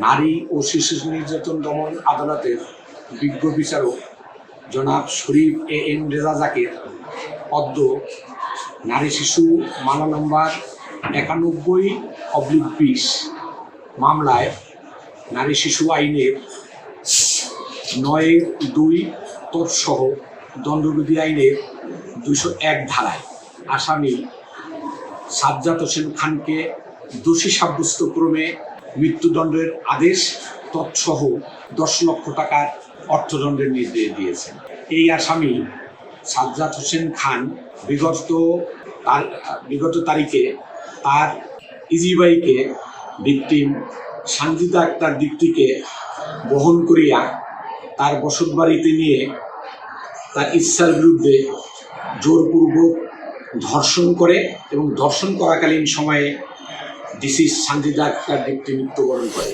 নারী ও শিশু নির্যাতন দমন আদালতের বিজ্ঞ বিচারক জনাব শরীফ এ এন রেজা অদ্য নারী শিশু মামলা নম্বর একানব্বই অব্লিক বিশ মামলায় নারী শিশু আইনের নয়ের দুই তৎসহ দণ্ডবিধি আইনের দুশো এক ধারায় আসামি সাজ্জাদ হোসেন খানকে দোষী সাব্যস্ত ক্রমে মৃত্যুদণ্ডের আদেশ তৎসহ দশ লক্ষ টাকার অর্থদণ্ডের নির্দেশ দিয়েছেন। এই আসামি সাজ্জাদ হোসেন খান বিগত তার, বিগত তারিখে তার ইজিবাইকে ভিকটিম সানজিদা আক্তার দিকটিকে বহন করিয়া তার বসত বাড়িতে নিয়ে তার ইচ্ছার বিরুদ্ধে জোরপূর্বক ধর্ষণ করে এবং ধর্ষণ করাকালীন সময়ে ডিসি সানজিদা তার দীপ্তি মৃত্যুবরণ করে।